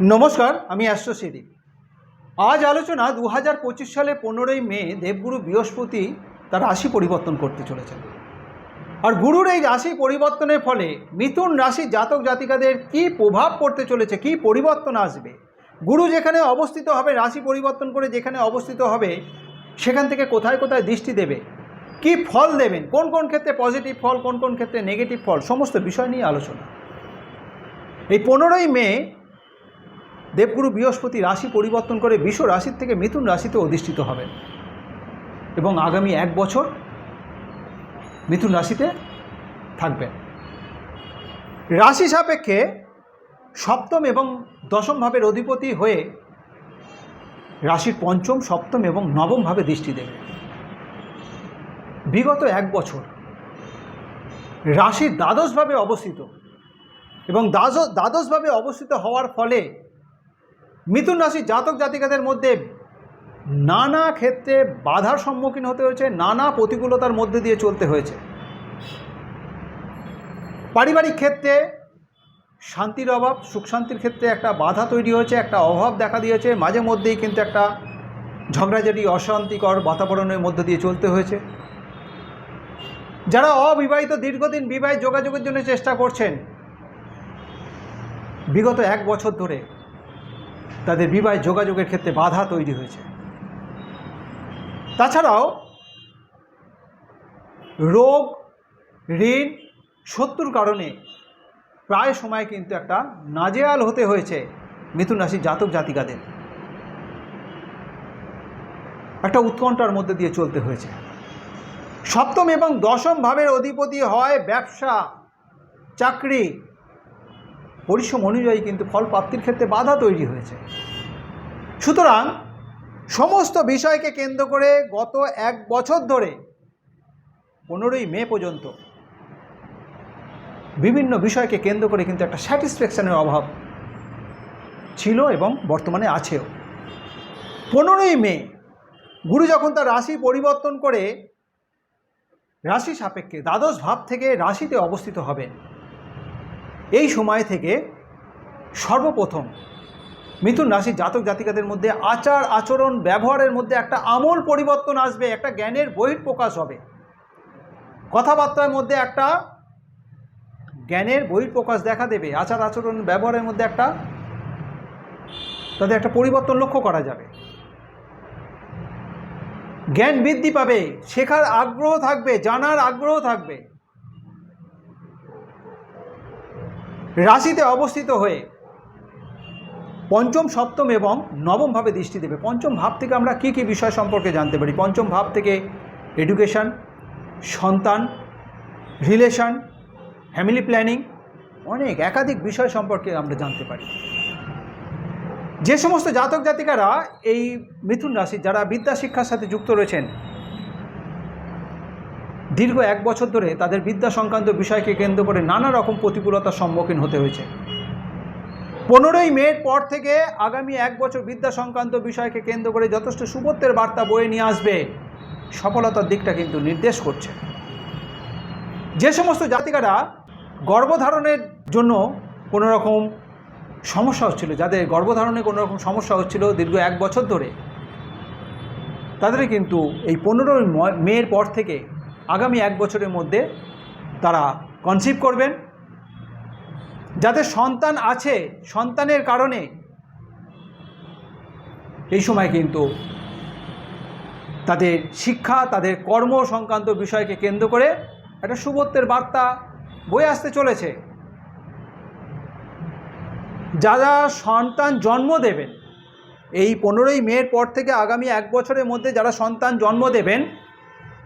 নমস্কার, আমি অ্যাস্ট্রোসিদি। আজ আলোচনা দু হাজার পঁচিশ সালে পনেরোই মে, দেবগুরু বৃহস্পতি তার রাশি পরিবর্তন করতে চলেছেন। আর গুরুর এই রাশি পরিবর্তনের ফলে মিথুন রাশির জাতক জাতিকাদের কি প্রভাব পড়তে চলেছে, কি পরিবর্তন আসবে? গুরু যেখানে অবস্থিত হবে, রাশি পরিবর্তন করে যেখানে অবস্থিত হবে, সেখান থেকে কোথায় কোথায় দৃষ্টি দেবে, কি ফল দেবেন, কোন কোন ক্ষেত্রে পজিটিভ ফল, কোন কোন ক্ষেত্রে নেগেটিভ ফল, সমস্ত বিষয় নিয়ে আলোচনা। এই পনেরোই মে দেবগুরু বৃহস্পতি রাশি পরিবর্তন করে বিশ্ব রাশির থেকে মিথুন রাশিতে অধিষ্ঠিত হবেন এবং আগামী এক বছর মিথুন রাশিতে থাকবেন রাশি সাপেক্ষে সপ্তম এবং দশম ভাবের অধিপতি হয়ে রাশির পঞ্চম, সপ্তম এবং নবম ভাবে দৃষ্টি দেবে। বিগত এক বছর রাশির দ্বাদশভাবে অবস্থিত এবং দ্বাদশ দ্বাদশভাবে অবস্থিত হওয়ার ফলে মিথুন রাশির জাতক জাতিকাদের মধ্যে নানা ক্ষেত্রে বাধার সম্মুখীন হতে হয়েছে, নানা প্রতিকূলতার মধ্যে দিয়ে চলতে হয়েছে। পারিবারিক ক্ষেত্রে শান্তির অভাব, সুখ শান্তির ক্ষেত্রে একটা বাধা তৈরি হয়েছে, একটা অভাব দেখা দিয়েছে, মাঝে মধ্যেই কিন্তু একটা ঝগড়াঝাটি, অশান্তিকর বাতাবরণের মধ্যে দিয়ে চলতে হয়েছে। যারা অবিবাহিত দীর্ঘদিন বিবাহিত যোগাযোগের জন্য চেষ্টা করছেন, বিগত এক বছর ধরে তাদের বিবাহ যোগাযোগের ক্ষেত্রে বাধা তৈরি হয়েছে। তাছাড়াও, রোগ, ঋণ, শত্রুর কারণে প্রায় সময় কিন্তু একটা নাজেয়াল হতে হয়েছে মিথুন রাশির জাতক জাতিকাদের। একটা উৎকণ্ঠার মধ্যে দিয়ে চলতে হয়েছে। সপ্তম এবং দশম ভাবের অধিপতি হয় ব্যবসা, চাকরি পরিশ্রম অনুযায়ী কিন্তু ফল প্রাপ্তির ক্ষেত্রে বাধা তৈরি হয়েছে। সুতরাং সমস্ত বিষয়কে কেন্দ্র করে গত এক বছর ধরে পনেরোই মে পর্যন্ত বিভিন্ন বিষয়কে কেন্দ্র করে কিন্তু একটা স্যাটিসফ্যাকশনের অভাব ছিল এবং বর্তমানে আছেও। পনেরোই মে গুরু যখন তার রাশি পরিবর্তন করে, রাশি সাপেক্ষে দ্বাদশ ভাব থেকে রাশিতে অবস্থিত হবেন। এই সময় থেকে সর্বপ্রথম মিথুন রাশির জাতক জাতিকাদের মধ্যে আচার আচরণ ব্যবহারের মধ্যে একটা আমূল পরিবর্তন আসবে, একটা জ্ঞানের বহিঃপ্রকাশ হবে। কথাবার্তার মধ্যে একটা জ্ঞানের বহিঃপ্রকাশ দেখা দেবে, আচার আচরণ ব্যবহারের মধ্যে একটা তাদের একটা পরিবর্তন লক্ষ্য করা যাবে। জ্ঞান বৃদ্ধি পাবে, শেখার আগ্রহ থাকবে, জানার আগ্রহ থাকবে। রাশিতে অবস্থিত হয়ে পঞ্চম, সপ্তম এবং নবমভাবে দৃষ্টি দেবে। পঞ্চম ভাব থেকে আমরা কী কী বিষয় সম্পর্কে জানতে পারি? পঞ্চম ভাব থেকে এডুকেশন সন্তান রিলেশন ফ্যামিলি প্ল্যানিং অনেক একাধিক বিষয় সম্পর্কে আমরা জানতে পারি। যে সমস্ত জাতক জাতিকারা এই মিথুন রাশি যারা বিদ্যা শিক্ষার সাথে যুক্ত রয়েছেন দীর্ঘ এক বছর ধরে তাদের বিদ্যা সংক্রান্ত বিষয়কে কেন্দ্র করে নানা রকম প্রতিকূলতার সম্মুখীন হতে হয়েছে। পনেরোই মের পর থেকে আগামী এক বছর বিদ্যা সংক্রান্ত বিষয়কে কেন্দ্র করে যথেষ্ট সুবত্বের বার্তা বয়ে নিয়ে আসবে। সফলতার দিকটা কিন্তু নির্দেশ করছে। যে সমস্ত জাতিকারা গর্ভধারণের জন্য কোনো রকম সমস্যা হচ্ছিল, যাদের গর্ভধারণে কোনো রকম সমস্যা হচ্ছিল দীর্ঘ এক বছর ধরে তাদের কিন্তু এই পনেরোই মেয়ের পর থেকে আগামী এক বছরের মধ্যে তারা কনসিভ করবেন। যাদের সন্তান আছে, সন্তানের কারণে এই সময় কিন্তু তাদের শিক্ষা, তাদের কর্ম সংক্রান্ত বিষয়কে কেন্দ্র করে একটা সুবত্বের বার্তা বয়ে আসতে চলেছে। যারা সন্তান জন্ম দেবেন, এই পনেরোই মের পর থেকে আগামী এক বছরের মধ্যে যারা সন্তান জন্ম দেবেন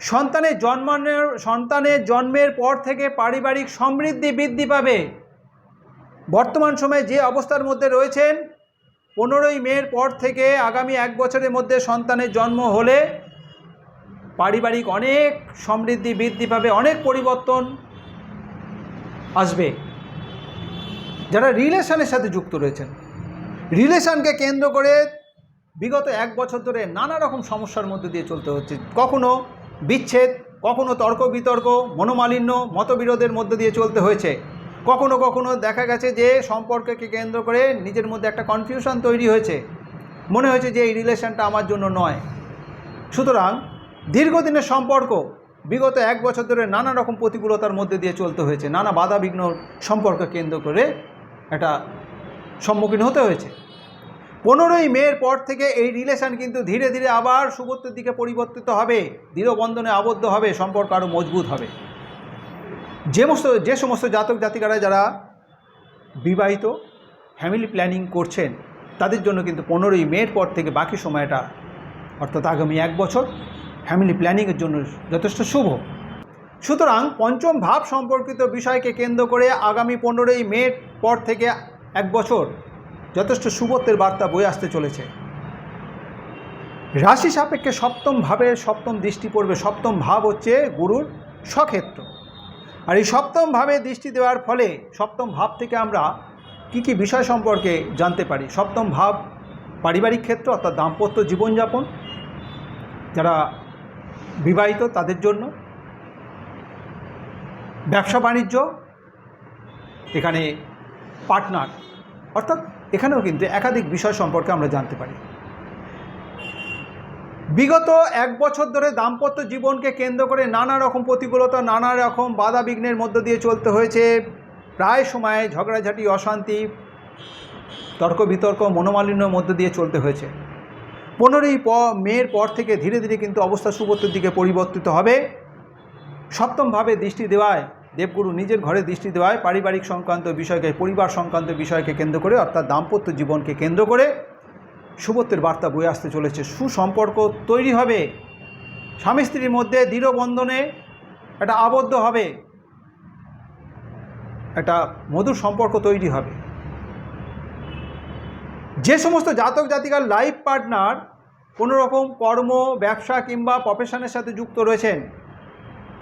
সন্তানের জন্মানোর সন্তানের জন্মের পর থেকে পারিবারিক সমৃদ্ধি বৃদ্ধি পাবে। বর্তমান সময়ে যে অবস্থার মধ্যে রয়েছেন, পনেরোই মের পর থেকে আগামী এক বছরের মধ্যে সন্তানের জন্ম হলে পারিবারিক অনেক সমৃদ্ধি বৃদ্ধি পাবে, অনেক পরিবর্তন আসবে। যারা রিলেশনের সাথে যুক্ত রয়েছেন, রিলেশনকে কেন্দ্র করে বিগত এক বছর ধরে নানা রকম সমস্যার মধ্যে দিয়ে চলতে হচ্ছে। কখনো বিচ্ছেদ, কখনো তর্ক, বিতর্ক, মনোমালিন্য, মতবিরোধের মধ্যে দিয়ে চলতে হয়েছে। কখনো কখনো দেখা গেছে যে সম্পর্ককে কেন্দ্র করে নিজের মধ্যে একটা কনফিউশন তৈরি হয়েছে। মনে হয়েছে যে এই রিলেশনটা আমার জন্য নয়। সুতরাং দীর্ঘদিনের সম্পর্ক বিগত এক বছর ধরে নানা রকম প্রতিকূলতার মধ্যে দিয়ে চলতে হয়েছে। নানা বাধা বিঘ্ন সম্পর্ক কেন্দ্র করে একটা সম্মুখীন হতে হয়েছে। পনেরোই মের পর থেকে এই রিলেশন কিন্তু ধীরে ধীরে আবার সুবত্তের দিকে পরিবর্তিত হবে, দৃঢ়বন্ধনে আবদ্ধ হবে, সম্পর্ক আরও মজবুত হবে। যে সমস্ত যে সমস্ত জাতক জাতিকারা যারা বিবাহিত ফ্যামিলি প্ল্যানিং করছেন, তাদের জন্য কিন্তু পনেরোই মের পর থেকে বাকি সময়টা, অর্থাৎ আগামী এক বছর ফ্যামিলি প্ল্যানিংয়ের জন্য যথেষ্ট শুভ। সুতরাং পঞ্চম ভাব সম্পর্কিত বিষয়কে কেন্দ্র করে আগামী পনেরোই মের পর থেকে এক বছর যথেষ্ট শুভত্বের বার্তা বয়ে আসতে চলেছে। রাশি সাপেক্ষে সপ্তম ভাবে সপ্তম দৃষ্টি পড়বে, সপ্তম ভাব হচ্ছে গুরুর স্বক্ষেত্র আর এই সপ্তম ভাবে দৃষ্টি দেওয়ার ফলে সপ্তম ভাব থেকে আমরা কি কি বিষয় সম্পর্কে জানতে পারি? সপ্তম ভাব পারিবারিক ক্ষেত্র অর্থাৎ দাম্পত্য জীবনযাপন, যারা বিবাহিত তাদের জন্য। ব্যবসা বাণিজ্য, এখানে পার্টনার, অর্থাৎ এখানেও কিন্তু একাধিক বিষয় সম্পর্কে আমরা জানতে পারি। বিগত এক বছর ধরে দাম্পত্য জীবনকে কেন্দ্র করে নানা রকম প্রতিকূলতা, নানা রকম বাধা বিঘ্নের মধ্য দিয়ে চলতে হয়েছে। প্রায় সময় ঝগড়াঝাটি, অশান্তি তর্ক বিতর্ক মনোমালিন্যর মধ্য দিয়ে চলতে হয়েছে। পনেরোই প মেয়ের পর থেকে ধীরে ধীরে কিন্তু অবস্থা সুবত্তর দিকে পরিবর্তিত হবে। সপ্তমভাবে দৃষ্টি দেওয়ায় দেবগুরু নিজের ঘরে দৃষ্টি দেওয়ায় পারিবারিক সংক্রান্ত বিষয়কে, পরিবার সংক্রান্ত বিষয়কে কেন্দ্র করে, অর্থাৎ দাম্পত্য জীবনকে কেন্দ্র করে শুভত্বের বার্তা বয়ে আসতে চলেছে। সুসম্পর্ক তৈরি হবে। স্বামী স্ত্রীর মধ্যে দৃঢ় বন্ধনে একটা আবদ্ধ হবে। একটা মধুর সম্পর্ক তৈরি হবে। যে সমস্ত জাতক জাতিকার লাইফ পার্টনার কোনো রকম কর্ম, ব্যবসা কিংবা প্রফেশনের সাথে যুক্ত রয়েছেন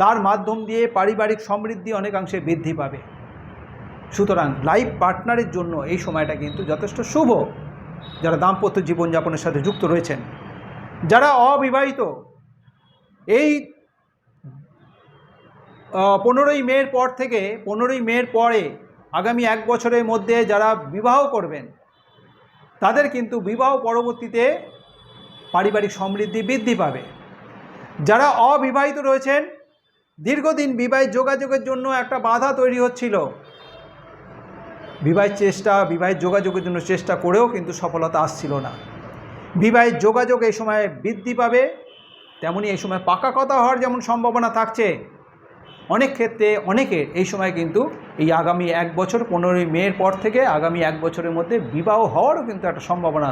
তার মাধ্যম দিয়ে পারিবারিক সমৃদ্ধি অনেকাংশে বৃদ্ধি পাবে। সুতরাং লাইফ পার্টনারের জন্য এই সময়টা কিন্তু যথেষ্ট শুভ। যারা দাম্পত্য জীবনযাপনের সাথে যুক্ত রয়েছেন, যারা অবিবাহিত, এই পনেরোই মের পর থেকে, পনেরোই মের পরে, আগামী এক বছরের মধ্যে যারা বিবাহ করবেন, তাদের কিন্তু বিবাহ পরবর্তীতে পারিবারিক সমৃদ্ধি বৃদ্ধি পাবে। যারা অবিবাহিত রয়েছেন দীর্ঘদিন বিবাহিত যোগাযোগের জন্য একটা বাধা তৈরি হচ্ছিল। বিবাহের চেষ্টা, বিবাহের যোগাযোগের জন্য চেষ্টা করেও কিন্তু সফলতা আসছিল না। বিবাহের যোগাযোগ এই সময় বৃদ্ধি পাবে, তেমনি এই সময় পাকা কথা হওয়ার যেমন সম্ভাবনা থাকছে, অনেক ক্ষেত্রে অনেকের এই সময় কিন্তু এই আগামী এক বছর, পনেরোই মের পর থেকে আগামী এক বছরের মধ্যে বিবাহ হওয়ারও কিন্তু একটা সম্ভাবনা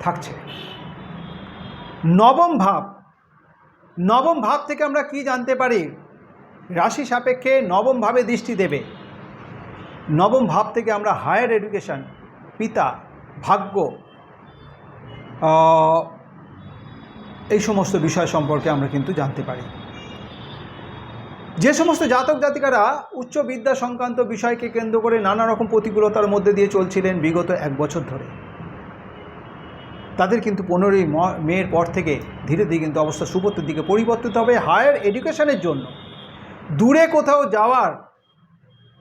থাকছে। নবম ভাব নবম ভাব থেকে আমরা কি জানতে পারি? রাশি সাপেক্ষে নবম ভাবে দৃষ্টি দেবে। নবম ভাব থেকে আমরা হায়ার এডুকেশন পিতা, ভাগ্য এই সমস্ত বিষয় সম্পর্কে আমরা কিন্তু জানতে পারি। যে সমস্ত জাতক জাতিকারা উচ্চ বিদ্যা সংক্রান্ত বিষয়কে কেন্দ্র করে নানা রকম প্রতিকূলতার মধ্যে দিয়ে চলছিলেন বিগত এক বছর ধরে। তাদের কিন্তু পনেরোই ম- মের পর থেকে ধীরে ধীরে কিন্তু অবস্থা সুবত্তের দিকে পরিবর্তিত হবে হায়ার এডুকেশনের জন্য। দূরে কোথাও যাওয়ার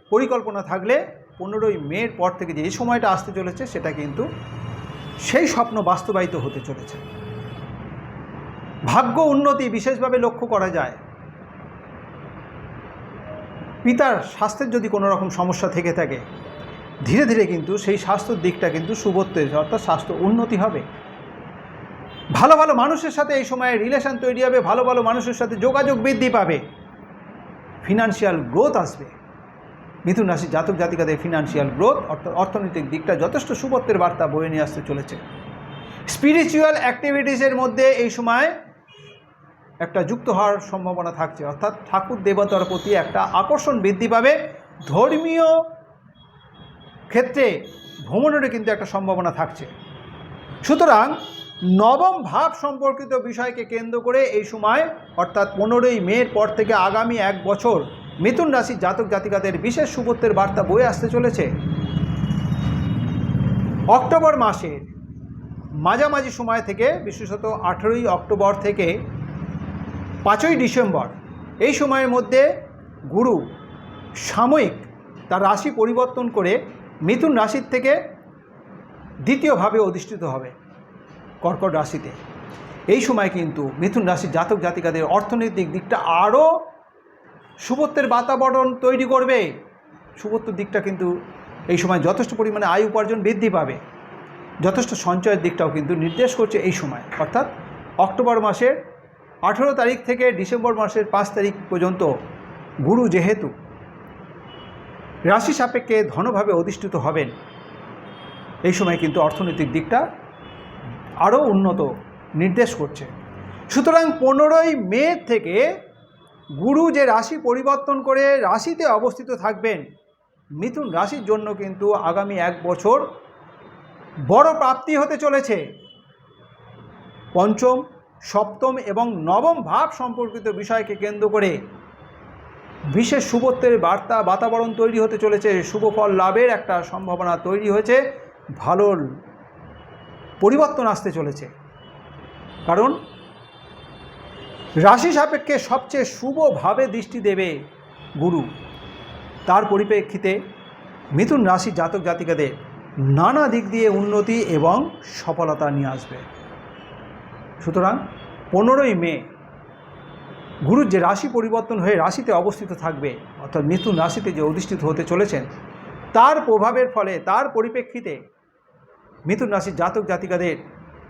পরিকল্পনা থাকলে পনেরোই মেয়ের পর থেকে যে সময়টা আসতে চলেছে সেটা কিন্তু সেই স্বপ্ন বাস্তবায়িত হতে চলেছে। ভাগ্য উন্নতি বিশেষভাবে লক্ষ্য করা যায়। পিতার স্বাস্থ্যের যদি কোনো রকম সমস্যা থেকে থাকে, ধীরে ধীরে কিন্তু সেই স্বাস্থ্যর দিকটা কিন্তু সুবত্তের অর্থাৎ স্বাস্থ্য উন্নতি হবে। ভালো ভালো মানুষের সাথে এই সময়ে রিলেশন তৈরি হবে, ভালো ভালো মানুষের সাথে যোগাযোগ বৃদ্ধি পাবে। ফিনান্সিয়াল গ্রোথ আসবে। মিথুন রাশি জাতক জাতিকাদের ফিনান্সিয়াল গ্রোথ অর্থাৎ অর্থনৈতিক দিকটা যথেষ্ট সুবত্তের বার্তা বয়ে নিয়ে আসতে চলেছে। স্পিরিচুয়াল অ্যাক্টিভিটিসের মধ্যে এই সময় একটা যুক্ত হওয়ার সম্ভাবনা থাকছে। অর্থাৎ ঠাকুর দেবতার প্রতি একটা আকর্ষণ বৃদ্ধি পাবে। ধর্মীয় ক্ষেত্রে ভ্রমণেরও কিন্তু একটা সম্ভাবনা থাকছে। সুতরাং নবম ভাব সম্পর্কিত বিষয়কে কেন্দ্র করে এই সময়, অর্থাৎ পনেরোই মের পর থেকে আগামী এক বছর, মিথুন রাশির জাতক জাতিকাদের বিশেষ সুবত্তের বার্তা বয়ে আসতে চলেছে। অক্টোবর মাসের মাঝামাঝি সময় থেকে, বিশেষত আঠেরোই অক্টোবর থেকে পাঁচই ডিসেম্বর, এই সময়ের মধ্যে গুরু সাময়িক তার রাশি পরিবর্তন করে মিথুন রাশির থেকে দ্বিতীয়ভাবে অধিষ্ঠিত হবে। কর্কট রাশিতে। এই সময় কিন্তু মিথুন রাশির জাতক জাতিকাদের অর্থনৈতিক দিকটা আরও শুভত্বের বাতাবরণ তৈরি করবে। শুভত্বর দিকটা কিন্তু এই সময় যথেষ্ট পরিমাণে আয় উপার্জন বৃদ্ধি পাবে। যথেষ্ট সঞ্চয়ের দিকটাও কিন্তু নির্দেশ করছে এই সময়। অর্থাৎ অক্টোবর মাসের আঠেরো তারিখ থেকে ডিসেম্বর মাসের পাঁচ তারিখ পর্যন্ত গুরু যেহেতু রাশি সাপেক্ষে ধনভাবে অধিষ্ঠিত হবেন, এই সময় কিন্তু অর্থনৈতিক দিকটা আরও উন্নত নির্দেশ করছে। সুতরাং পনেরোই মে থেকে গুরু যে রাশি পরিবর্তন করে রাশিতে অবস্থিত থাকবেন, মিথুন রাশির জন্য কিন্তু আগামী এক বছর বড় প্রাপ্তি হতে চলেছে। পঞ্চম, সপ্তম এবং নবম ভাব সম্পর্কিত বিষয়কে কেন্দ্র করে বিশেষ শুভত্বের বার্তা, বাতাবরণ তৈরি হতে চলেছে। শুভ ফল লাভের একটা সম্ভাবনা তৈরি হয়েছে। ভালো পরিবর্তন আসতে চলেছে। কারণ রাশি সাপেক্ষে সবচেয়ে শুভভাবে দৃষ্টি দেবে গুরু। তার পরিপ্রেক্ষিতে মিথুন রাশি জাতক জাতিকাদের নানা দিক দিয়ে উন্নতি এবং সফলতা নিয়ে আসবে। সুতরাং পনেরোই মে গুরুর যে রাশি পরিবর্তন হয়ে রাশিতে অবস্থিত থাকবে, অর্থাৎ মিথুন রাশিতে যে অধিষ্ঠিত হতে চলেছেন, তার প্রভাবের ফলে, তার পরিপ্রেক্ষিতে মিথুন রাশির জাতক জাতিকাদের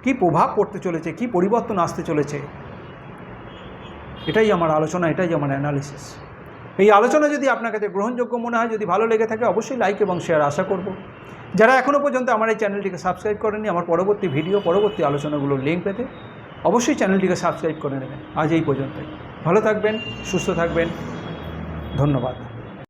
কি প্রভাব পড়তে চলেছে, কি পরিবর্তন আসতে চলেছে? এটাই আমার আলোচনা, এটাই আমার অ্যানালিসিস এই আলোচনা যদি আপনার কাছে গ্রহণযোগ্য মনে হয়, যদি ভালো লেগে থাকে, অবশ্যই লাইক এবং শেয়ার আশা করব। যারা এখনও পর্যন্ত আমার এই চ্যানেলটিকে সাবস্ক্রাইব করেনি আমার পরবর্তী ভিডিও পরবর্তী আলোচনাগুলোর লিঙ্ক পেতে অবশ্যই চ্যানেলটিকে সাবস্ক্রাইব করে নেবেন। আজ এই পর্যন্তই। ভালো থাকবেন, সুস্থ থাকবেন। ধন্যবাদ।